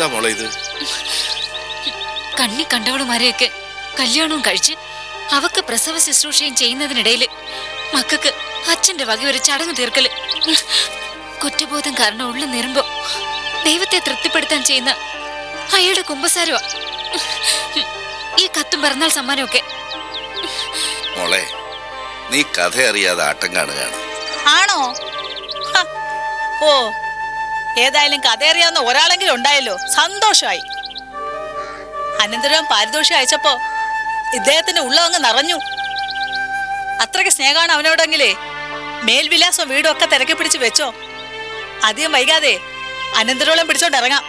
എന്താ മോളെ ഇത്? കണ്ണി കണ്ടവളുമാരെയൊക്കെ കല്യാണവും കഴിച്ച് അവക്ക് പ്രസവ ശുശ്രൂഷയും ചെയ്യുന്നതിനിടയിൽ മക്കൾക്ക് അച്ഛന്റെ വക ഒരു ചടങ്ങ് തീർക്കൽ. കുറ്റബോധം കാരണം ഉള്ള നിറമ്പോ ദൈവത്തെ തൃപ്തിപ്പെടുത്താൻ ചെയ്യുന്ന അയാളുടെ കുമ്പസാരമാ ഈ കത്തും പറഞ്ഞാൽ സമ്മാനമൊക്കെ. മോളെ നീ കഥ അറിയാതെ ആട്ടം കാണുകയാണ്. ആണോ? ഹ, ഓ. ഏതായാലും കഥയറിയാവുന്ന ഒരാളെങ്കിലും ഉണ്ടായല്ലോ. സന്തോഷമായി അനന്തരം പാരിതോഷം അയച്ചപ്പോ ഇദ്ദേഹത്തിന്റെ ഉള്ള അങ്ങ് നിറഞ്ഞു. അത്രയ്ക്ക് സ്നേഹമാണ് അവനോടെങ്കിലേ. മേൽവിലാസവും വീടും ഒക്കെ തിരക്കി പിടിച്ച് വെച്ചോ. അധികം വൈകാതെ അനന്തരോളം പിടിച്ചോണ്ട് ഇറങ്ങാം.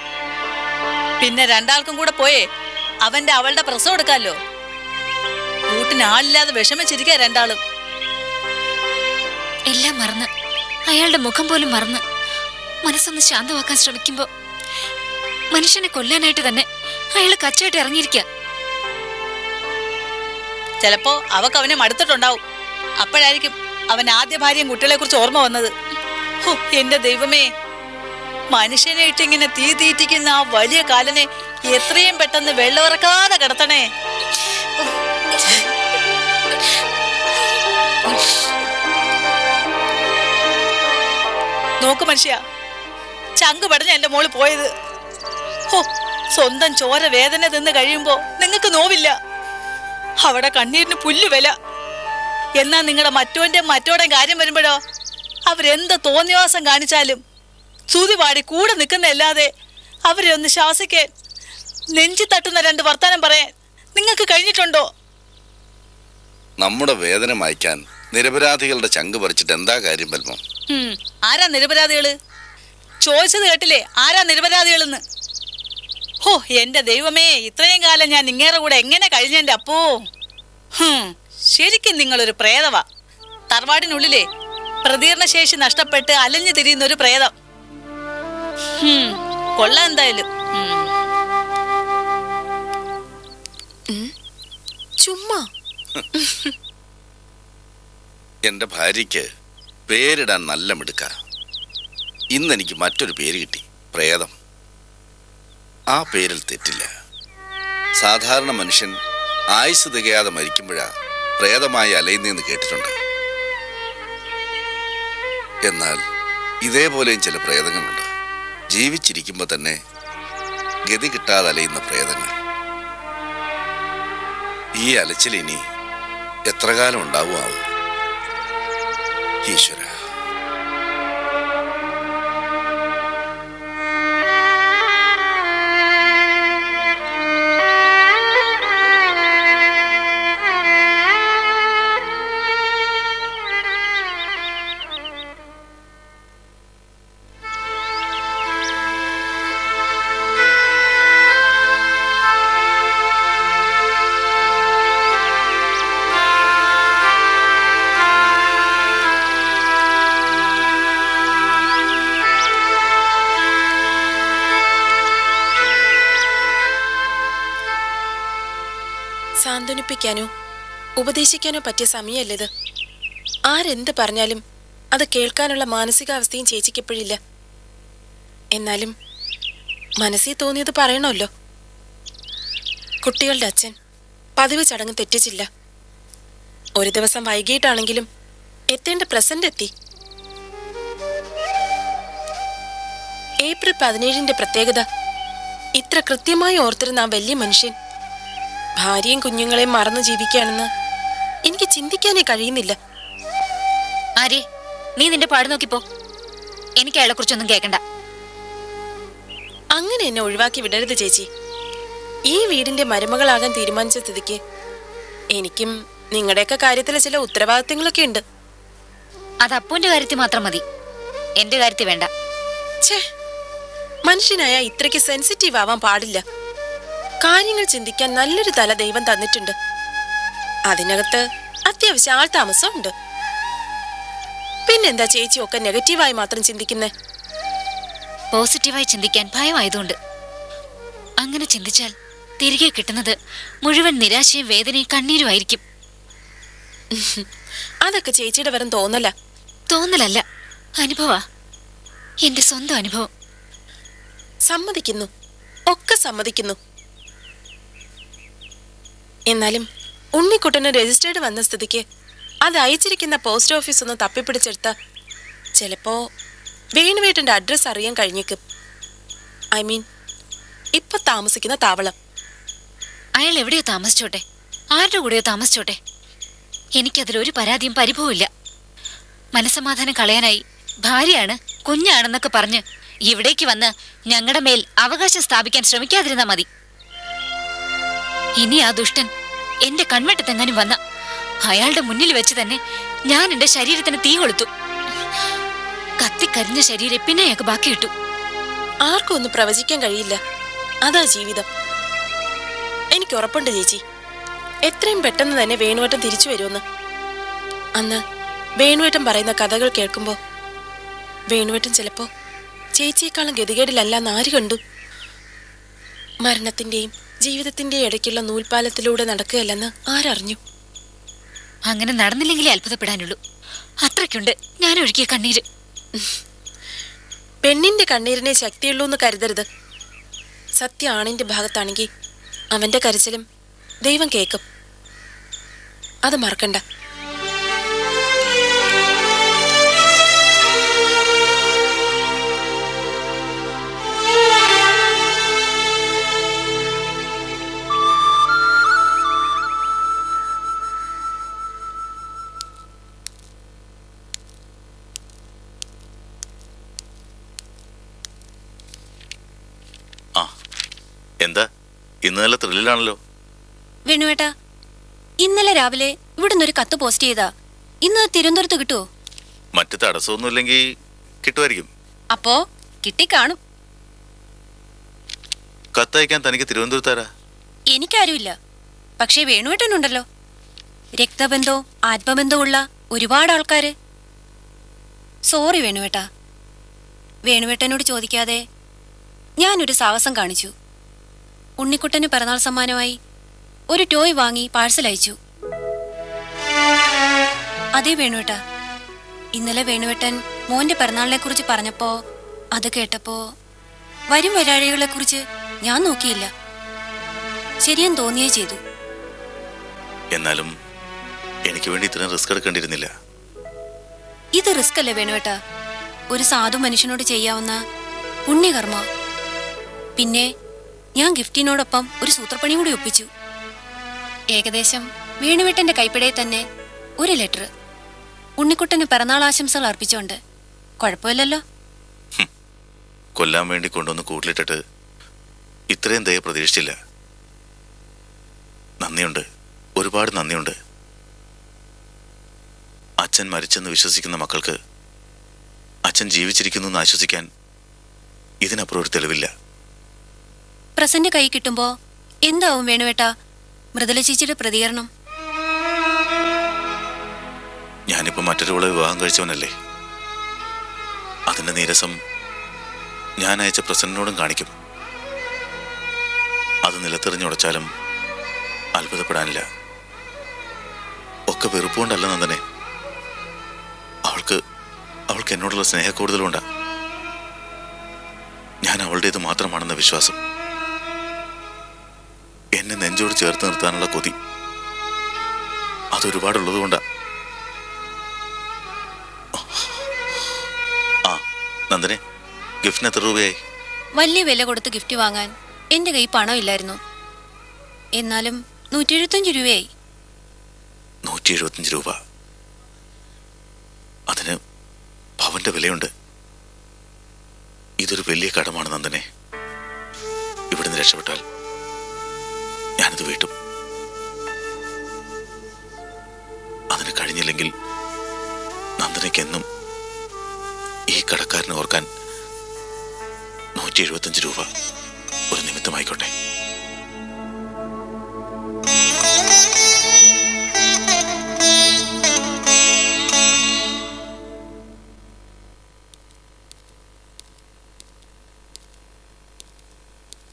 പിന്നെ രണ്ടാൾക്കും കൂടെ പോയേ അവന്റെ അവളുടെ പ്രസവം എടുക്കാമല്ലോ കൂട്ടിന് ആളില്ലാതെ വിഷമിച്ചിരിക്കുക രണ്ടാളും. എല്ലാം മറന്ന്. അയാളുടെ മുഖം പോലും മറന്ന്. മനസ്സൊന്ന് ശാന്തമാക്കാൻ ശ്രമിക്കുമ്പോ മനുഷ്യനെ കൊല്ലാനായിട്ട് തന്നെ അയാൾ കച്ചായിട്ട് ഇറങ്ങിയിരിക്കുക ചിലപ്പോ അവക്ക് അവനെ മടുത്തിട്ടുണ്ടാവും. അപ്പോഴായിരിക്കും അവൻ ആദ്യ ഭാര്യയും കുട്ടികളെ കുറിച്ച് ഓർമ്മ വന്നത്. എന്റെ ദൈവമേ മനുഷ്യനെ ഇട്ടിങ്ങനെ തീ തീറ്റിക്കുന്ന ആ വലിയ കാലനെ എത്രയും പെട്ടെന്ന് വെള്ളമിറക്കാതെ കിടത്തണേ. നോക്ക് മനുഷ്യ ചങ്ക് പടഞ്ഞ എന്റെ മോൾ പോയത്. ഓ സ്വന്തം ചോര വേദന തിന്ന് കഴിയുമ്പോ നിങ്ങൾക്ക് നോവില്ല. അവിടെ കണ്ണീരിന് പുല്ല് വില. എന്നാ നിങ്ങളുടെ മറ്റോന്റെ മറ്റോടെ കാര്യം വരുമ്പോഴോ? അവരെന്ത് തോന്നിവാസം കാണിച്ചാലും സൂതി പാടി കൂടെ നിൽക്കുന്നല്ലാതെ അവരെ ഒന്ന് ശ്വാസിക്കാൻ നെഞ്ചി തട്ടുന്ന രണ്ട് വർത്താനം പറയാൻ നിങ്ങൾക്ക് കഴിഞ്ഞിട്ടുണ്ടോ? നമ്മുടെ വേദന മായ്ക്കാൻ നിരപരാധികളുടെ ചങ്ക് പറിച്ചിട്ട് എന്താ കാര്യം ആരാ നിരപരാധികൾ? ചോദിച്ചത് കേട്ടില്ലേ? ആരാ നിരപരാധികളെന്ന്? ഹോ എന്റെ ദൈവമേ ഇത്രയും കാലം ഞാൻ നിങ്ങേറെ കൂടെ എങ്ങനെ കഴിഞ്ഞെന്റെ അപ്പോ? ശരിക്കും നിങ്ങളൊരു പ്രേതവാ. തറവാടിനുള്ളിലെ പ്രതികരണശേഷി നഷ്ടപ്പെട്ട് അലഞ്ഞു തിരിയുന്ന ഒരു പ്രേതം. ഹും, കൊള്ളാം എന്തായാലും. ചുമ്മാ. എന്റെ ഭാര്യയ്ക്ക് പേരിടാൻ നല്ല മിടുക്ക. ഇന്നെനിക്ക് മറ്റൊരു പേര് കിട്ടി. പ്രേതം. ആ പേരിൽ തെറ്റില്ല. സാധാരണ മനുഷ്യൻ ആയുസ് തികയാതെ മരിക്കുമ്പോഴാ പ്രേതമായി അലയുന്നതെന്ന് കേട്ടിട്ടുണ്ട്. എന്നാൽ ഇതേപോലെയും ചില പ്രേതങ്ങളുണ്ട്. ജീവിച്ചിരിക്കുമ്പോൾ തന്നെ ഗതി കിട്ടാതെ അലയുന്ന പ്രേതങ്ങൾ. ഈ അലച്ചിൽ ഇനി എത്ര കാലം ഉണ്ടാവുമാവും? ഈശ്വര. സാന്ത്വനിപ്പിക്കാനോ ഉപദേശിക്കാനോ പറ്റിയ സമയമല്ലത്. ആരെന്ത് പറഞ്ഞാലും അത് കേൾക്കാനുള്ള മാനസികാവസ്ഥയും ചേച്ചിക്കിപ്പോഴില്ല എന്നാലും മനസ്സിൽ തോന്നിയത് പറയണമല്ലോ. കുട്ടികളുടെ അച്ഛൻ പതിവ് ചടങ്ങ് തെറ്റിച്ചില്ല. ഒരു ദിവസം വൈകിട്ടാണെങ്കിലും എത്തേണ്ട പ്രസന്റ് എത്തി. ഏപ്രിൽ പതിനേഴിന്റെ പ്രത്യേകത ഇത്ര കൃത്യമായി ഓർത്തിരുന്ന ആ വലിയ മനുഷ്യൻ ഭാര്യയും കുഞ്ഞുങ്ങളെയും മറന്നു ജീവിക്കുകയാണെന്ന് എനിക്ക് ചിന്തിക്കാനേ കഴിയുന്നില്ല. ആര്യ നീ നിന്റെ പാട് നോക്കിപ്പോ. എനിക്ക് അയാളെ കുറിച്ചൊന്നും കേൾക്കണ്ട അങ്ങനെ എന്നെ ഒഴിവാക്കി വിടരുത് ചേച്ചി. ഈ വീടിന്റെ മരുമകളാകാൻ തീരുമാനിച്ച സ്ഥിതിക്ക് എനിക്കും നിങ്ങളുടെയൊക്കെ കാര്യത്തിൽ ചില ഉത്തരവാദിത്തങ്ങളൊക്കെ ഉണ്ട്. അത് അപ്പുവിന്റെ കാര്യത്തിൽ മാത്രം മതി. എന്റെ കാര്യത്തിൽ വേണ്ട. ഛേ മനുഷ്യനായ ഇത്രയ്ക്ക് സെൻസിറ്റീവ് ആവാൻ പാടില്ല. കാര്യങ്ങൾ ചിന്തിക്കാൻ നല്ലൊരു തല ദൈവം തന്നിട്ടുണ്ട്. അതിനകത്ത് അത്യാവശ്യം ആൾ താമസം ഉണ്ട് പിന്നെന്താ ചേച്ചി ഒക്കെ നെഗറ്റീവായി മാത്രം ചിന്തിക്കുന്നേ? പോസിറ്റീവായി ചിന്തിക്കാൻ ഭയമായതുകൊണ്ട്. അങ്ങനെ ചിന്തിച്ചാൽ തിരികെ കിട്ടുന്നത് മുഴുവൻ നിരാശയും വേദനയും കണ്ണീരുമായിരിക്കും. അതൊക്കെ ചേച്ചിയുടെ വരം തോന്നല. തോന്നലല്ല അനുഭവ. എന്റെ സ്വന്തം അനുഭവം. സമ്മതിക്കുന്നു. ഒക്കെ സമ്മതിക്കുന്നു. എന്നാലും ഉണ്ണിക്കുട്ടന് രജിസ്റ്റേർഡ് വന്ന സ്ഥിതിക്ക് അത് അയച്ചിരിക്കുന്ന പോസ്റ്റ് ഓഫീസ് ഒന്ന് തപ്പിപ്പിടിച്ചെടുത്ത ചിലപ്പോ വേണുവേട്ടന്റെ അഡ്രസ്സ് അറിയാൻ കഴിഞ്ഞേക്കും. ഐ മീൻ ഇപ്പൊ താമസിക്കുന്ന താവളം. അയാൾ എവിടെയോ താമസിച്ചോട്ടെ? ആരുടെ കൂടെയോ താമസിച്ചോട്ടെ? എനിക്കതിലൊരു പരാതിയും പരിഭവമില്ല മനസമാധാനം കളയാനായി ഭാര്യയാണ് കുഞ്ഞാണെന്നൊക്കെ പറഞ്ഞ് ഇവിടേക്ക് വന്ന് ഞങ്ങളുടെ മേൽ അവകാശം സ്ഥാപിക്കാൻ ശ്രമിക്കാതിരുന്നാ മതി. ഇനി ആ ദുഷ്ടൻ എന്റെ കൺവെട്ടത്തെങ്ങാനും വന്ന അയാളുടെ മുന്നിൽ വെച്ച് തന്നെ ഞാൻ എന്റെ ശരീരത്തിന് തീ കൊളുത്തു. കത്തിക്കരിഞ്ഞ ശരീരം പിന്നെ അയാൾക്ക് ബാക്കി കിട്ടു ആർക്കും ഒന്നും പ്രവചിക്കാൻ കഴിയില്ല. അതാ ജീവിതം. എനിക്ക് ഉറപ്പുണ്ട് ചേച്ചി. എത്രയും പെട്ടെന്ന് തന്നെ വേണുവേട്ടൻ തിരിച്ചു വരുമെന്ന്. അന്ന് വേണുവേട്ടൻ പറയുന്ന കഥകൾ കേൾക്കുമ്പോൾ വേണുവേട്ടൻ ചിലപ്പോ ചേച്ചിയെക്കാളും ഗതികേടിലല്ലെന്ന് ആര് കണ്ടു? മരണത്തിന്റെയും ജീവിതത്തിന്റെയും ഇടയ്ക്കുള്ള നൂൽപാലത്തിലൂടെ നടക്കുകയല്ലെന്ന് ആരറിഞ്ഞു? അങ്ങനെ നടന്നില്ലെങ്കിലേ അത്ഭുതപ്പെടാനുള്ളൂ. അത്രയ്ക്കുണ്ട്. ഞാൻ ഒഴുകിയ കണ്ണീര്. പെണ്ണിന്റെ കണ്ണീരിനെ ശക്തിയുള്ളൂ എന്ന് കരുതരുത്. സത്യ ആണിന്റെ ഭാഗത്താണെങ്കിൽ അവന്റെ കരച്ചിലും ദൈവം കേൾക്കും. അത് മറക്കണ്ട. എന്താ? ഇന്ന് നല്ല ത്രില്ലിലാണല്ലോ വേണുവേട്ടാ ഇന്നലെ രാവിലെ ഇവിടുന്ന് ഒരു കത്ത് പോസ്റ്റ് ചെയ്താ. ഇന്ന് തിരുവനന്തപുരത്ത് കിട്ടുമോ മറ്റു തടസ്സമൊന്നുമില്ലെങ്കിൽ കിട്ടുമായിരിക്കും. അപ്പോ കിട്ടിക്കാണും. കത്തയക്കാൻ തനിക്ക് തിരുവനന്തപുരത്താരാ? എനിക്കാരുമില്ല. പക്ഷേ വേണുവേട്ടനുണ്ടല്ലോ. രക്തബന്ധവും ആത്മബന്ധോ ഉള്ള ഒരുപാട് ആൾക്കാര്. സോറി വേണുവേട്ടാ. വേണുവേട്ടനോട് ചോദിക്കാതെ ഞാനൊരു സാഹസം കാണിച്ചു. ഉണ്ണിക്കുട്ടന് പിറന്നാൾ സമ്മാനമായി ഒരു ടോയ് വാങ്ങി പാഴ്സൽ അയച്ചു. അതേ വേണുവേട്ടാ ഇന്നലെ വേണുവേട്ടൻ മോന്റെ പിറന്നാളിനെ കുറിച്ച് പറഞ്ഞപ്പോ അത് കേട്ടപ്പോ വരും വരാഴികളെ കുറിച്ച് ഞാൻ നോക്കിയില്ല. ശരിയെന്ന് തോന്നിയേ ചെയ്തു. എന്നാലും എനിക്ക് വേണ്ടി ഇത്രയും റിസ്ക് എടുക്കേണ്ടിയിരുന്നില്ല. ഇത് റിസ്ക് അല്ലേ വേണുവേട്ടാ ഒരു സാധു മനുഷ്യനോട് ചെയ്യാവുന്ന പുണ്യകർമ്മ. പിന്നെ ഞാൻ ഗിഫ്റ്റിനോടൊപ്പം ഒരു സൂത്രപ്പണി കൂടി ഒപ്പിച്ചു. ഏകദേശം വീണുവെട്ടന്റെ കൈപ്പിടയിൽ തന്നെ ഒരു ലെറ്റർ. ഉണ്ണിക്കുട്ടന് പിറന്നാൾ ആശംസകൾ അർപ്പിച്ചോണ്ട് കുഴപ്പമില്ലല്ലോ. കൊല്ലാൻ വേണ്ടി കൊണ്ടുവന്ന് കൂട്ടിലിട്ടിട്ട് ഇത്രയും ദയ പ്രതീക്ഷിച്ചില്ല. നന്ദിയുണ്ട്. ഒരുപാട് നന്ദിയുണ്ട്. അച്ഛൻ മരിച്ചെന്ന് വിശ്വസിക്കുന്ന മക്കൾക്ക് അച്ഛൻ ജീവിച്ചിരിക്കുന്നു എന്ന് ആശ്വസിക്കാൻ ഇതിനപ്പുറം ഒരു തെളിവില്ല. പ്രസന്റ് കൈ കിട്ടുമ്പോ എന്താവും വേണുവേട്ടാ? മൃദുല ചേച്ചിയുടെ പ്രതികരണം. ഞാനിപ്പോ മറ്റൊരുവളെ വിവാഹം കഴിച്ചവനല്ലേ? അതിന്റെ നീരസം ഞാൻ അയച്ച പ്രസന്റിനോടും കാണിക്കും. അത് നിലത്തെറിഞ്ഞുടച്ചാലും അത്ഭുതപ്പെടാനില്ല. ഒക്കെ വെറുപ്പുകൊണ്ടല്ല നന്ദനെ. അവൾക്ക് അവൾക്ക് എന്നോടുള്ള സ്നേഹ കൂടുതലുണ്ടാ ഞാൻ അവളുടേത് മാത്രമാണെന്ന വിശ്വാസം. നെഞ്ചോട് ചേർത്ത് നിർത്താനുള്ള കൊതി. അതൊരുപാടുള്ളത് കൊണ്ടാ. ആ നന്ദനെ ഗിഫ്റ്റിന് എത്ര രൂപയായി? വലിയ വില കൊടുത്ത് ഗിഫ്റ്റ് വാങ്ങാൻ എന്റെ കൈ പണമില്ലായിരുന്നു എന്നാലും നൂറ്റി എഴുപത്തഞ്ച് രൂപയായി. നൂറ്റി എഴുപത്തഞ്ച് രൂപ. അതിന് ഭവന്റെ വിലയുണ്ട്. ഇതൊരു വലിയ കടമാണ് നന്ദനെ. ഇവിടുന്ന് രക്ഷപ്പെട്ടാൽ ഞാനിത് വീട്ടും. അതിന് കഴിഞ്ഞില്ലെങ്കിൽ നന്ദനയ്ക്കെന്നും ഈ കടക്കാരനെ ഓർക്കാൻ നൂറ്റി എഴുപത്തഞ്ച് രൂപ ഒരു നിമിത്തമായിക്കോട്ടെ.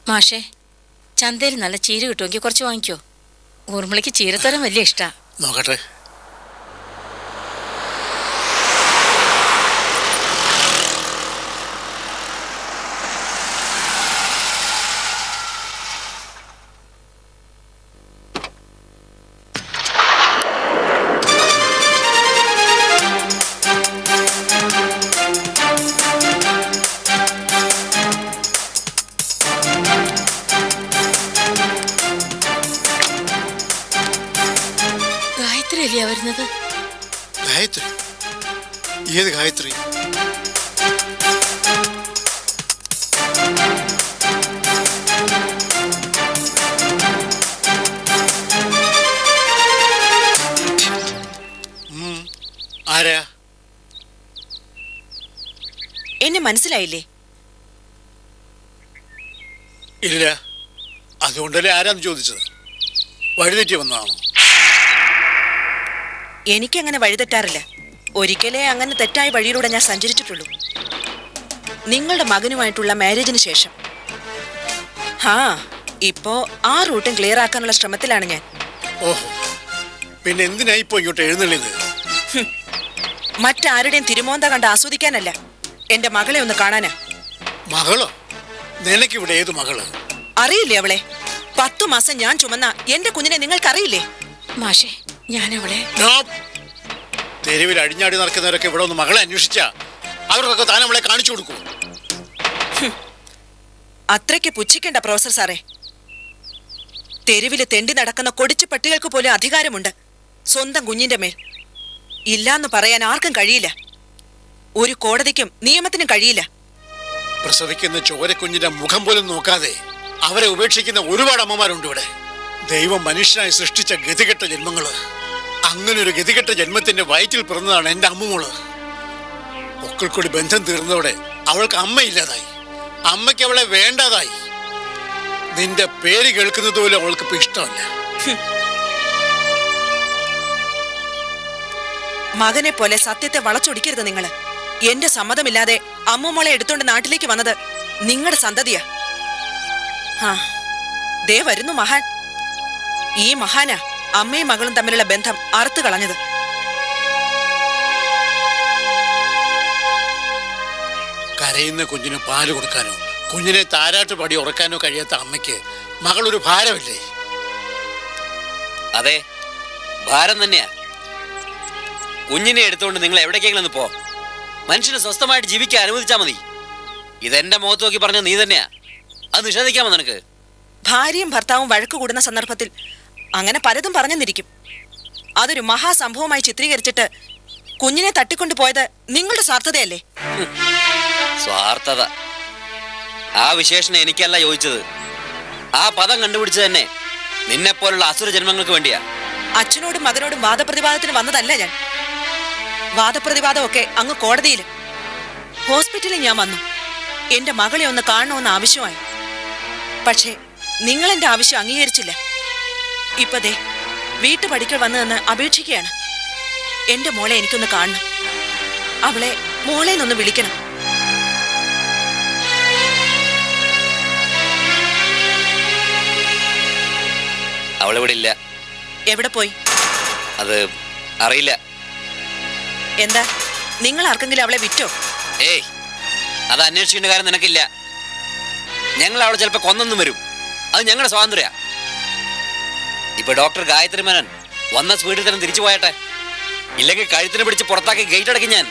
മാഷേ ചന്തയിൽ നല്ല ചീര കിട്ടുമെങ്കിൽ കുറച്ച് വാങ്ങിക്കോ. ഊർമിളയ്ക്ക് ചീരത്തരം വലിയ ഇഷ്ടാ. നോക്കട്ടെ. ഏത് ഗായത്രി? ആരാ? എന്നെ മനസ്സിലായില്ലേ? ഇല്ല. അതുകൊണ്ടല്ലേ ആരാന്ന് ചോദിച്ചത്? വഴിതെറ്റി വന്നതാണോ? എനിക്കങ്ങനെ വഴിതെറ്റാറില്ല. ഒരിക്കലേ അങ്ങനെ തെറ്റായ വഴിയിലൂടെ ഞാൻ സഞ്ചരിച്ചിട്ടുള്ളൂ. നിങ്ങളുടെ മകനുമായിട്ടുള്ള മാരേജിന് ശേഷം. ഹാ ഇപ്പോ ആ റൂട്ടും ക്ലിയർ ആക്കാനുള്ള ശ്രമത്തിലാണ് ഞാൻ. ഓഹോ പിന്നെ എന്തിനാ ഇപ്പോ ഇങ്ങോട്ട് എഴുന്നള്ളിയത്? മറ്റാരുടെയും തിരുമോന്ത കണ്ട് ആസ്വദിക്കാനല്ല. എന്റെ മകളെ ഒന്ന് കാണാനാ. മകളോ? നിനക്കിവിടെ ഏത് മകൾ? അറിയില്ലേ അവളെ? പത്തു മാസം ഞാൻ ചുമന്ന എന്റെ കുഞ്ഞിനെ നിങ്ങൾക്കറിയില്ലേ? മാഷേ ഞാൻ അവളെ. തെരുവിൽ അഴിഞ്ഞാടി നടക്കുന്നവരൊക്കെ ഇവിടെ ഒന്ന് മകളെ അന്വേഷിച്ചാ അവർക്കൊക്കെ താൻ അവളെ കാണിച്ചു കൊടുക്കൂ. അത്രയ്ക്ക് പുച്ഛിക്കേണ്ട പ്രൊഫസർ സാറേ. തെരുവിൽ തെണ്ടി നടക്കുന്ന കൊടിച്ചു പട്ടികൾക്ക് പോലും അധികാരമുണ്ട്. സ്വന്തം കുഞ്ഞിന്റെ മേൽ. ഇല്ലാന്ന് പറയാൻ ആർക്കും കഴിയില്ല. ഒരു കോടതിക്കും നിയമത്തിനും കഴിയില്ല. പ്രസവിക്കുന്ന ചോരക്കുഞ്ഞിന്റെ മുഖം പോലും നോക്കാതെ അവരെ ഉപേക്ഷിക്കുന്ന ഒരുപാട് അമ്മമാരുണ്ട് ഇവിടെ. ദൈവം മനുഷ്യനായി സൃഷ്ടിച്ച ഗതികെട്ട ജന്മങ്ങൾ. അങ്ങനെ ഒരു ഗതികെട്ട ജന്മത്തിന്റെ വയറ്റിൽ പിറന്നതാണ് എന്റെ അമ്മുമോൾ ഒക്കൾക്കൂടി ബന്ധം തീർന്നതോടെ അവൾക്ക് അമ്മയില്ലാതായി. അമ്മയ്ക്ക് അവളെ വേണ്ടതായി. നിന്റെ പേര് കേൾക്കുന്നത് പോലും അവൾക്ക് ഇപ്പൊ ഇഷ്ടമല്ല. മകനെ പോലെ സത്യത്തെ വളച്ചൊടിക്കരുത് നിങ്ങൾ. എന്റെ സമ്മതമില്ലാതെ അമ്മുമോളെ എടുത്തോണ്ട് നാട്ടിലേക്ക് വന്നത് നിങ്ങളുടെ സന്തതിയാ. ദേ വരുന്നു മഹാൻ. ഈ മഹാനാ അമ്മയും മകളും തമ്മിലുള്ള ബന്ധം അറുത്തു കളഞ്ഞത്. കരയുന്ന കുഞ്ഞിന് പാൽ കൊടുക്കാനോ കുഞ്ഞിനെ താരാട്ട് പടി ഉറക്കാനോ കഴിയാത്ത അമ്മയ്ക്ക് മകളൊരു ഭാരമല്ലേ? അതെ ഭാരം തന്നെയാ. കുഞ്ഞിനെ എടുത്തുകൊണ്ട് നിങ്ങൾ എവിടേക്കെങ്കിലും ഒന്ന് പോ. മനുഷ്യന് സ്വസ്ഥമായിട്ട് ജീവിക്കാൻ അനുവദിച്ചാൽ മതി. ഇതെന്റെ മുഖത്ത് നോക്കി പറഞ്ഞ നീ തന്നെയാ. അത് നിഷേധിക്കാമോ നിനക്ക്? ഭാര്യയും ഭർത്താവും വഴക്ക് കൂടുന്ന സന്ദർഭത്തിൽ അങ്ങനെ പലതും പറഞ്ഞെന്നിരിക്കും. അതൊരു മഹാസംഭവമായി ചിത്രീകരിച്ചിട്ട് കുഞ്ഞിനെ തട്ടിക്കൊണ്ടു പോയത് നിങ്ങളുടെ സ്വാർത്ഥതയല്ലേ? സ്വാർത്ഥത. ആ വിശേഷണം എനിക്കല്ല ചോദിച്ചത്. ആ പദം കണ്ടുപിടിച്ചത് തന്നെ നിന്നെ പോലുള്ള അസുര ജന്മങ്ങൾക്ക് വേണ്ടിയാ. അച്ഛനോടും മകനോടും വാദപ്രതിവാദത്തിന് വന്നതല്ല ഞാൻ. വാദപ്രതിവാദമൊക്കെ അങ്ങ് കോടതിയിൽ ഹോസ്പിറ്റലിൽ ഞാൻ വന്നു. എന്റെ മകളെ ഒന്ന് കാണണമെന്ന് ആവശ്യമായി. പക്ഷേ നിങ്ങൾ എന്റെ ആവശ്യം അംഗീകരിച്ചില്ല. ഇപ്പതേ വീട്ടുപടിക്കൽ വന്നു വന്നതെന്ന് അപേക്ഷിക്കുകയാണ്. എന്റെ മോളെ എനിക്കൊന്ന് കാണണം. അവളെ മോളെ നിന്നൊന്ന് വിളിക്കണം. അവളിവിടെ ഇല്ല. എവിടെ പോയി? അത് അറിയില്ല. എന്താ? നിങ്ങൾ ആർക്കെങ്കിലും അവളെ വിറ്റോ? ഏയ് അത് അന്വേഷിക്കേണ്ട കാര്യം നിനക്കില്ല. ഞങ്ങൾ അവളെ ചിലപ്പോൾ കൊന്നൊന്നും വരും. അത് ഞങ്ങളുടെ സ്വാതന്ത്ര്യ ഇപ്പൊ ഡോക്ടർ ഗായത്രി മേനൻ വന്ന സ്പീഡിൽ തന്നെ തിരിച്ചു പോയട്ടെ. ഇല്ലെങ്കിൽ കഴുത്തിനെ പിടിച്ച് പുറത്താക്കി ഗേറ്റ് അടക്കി ഞാൻ.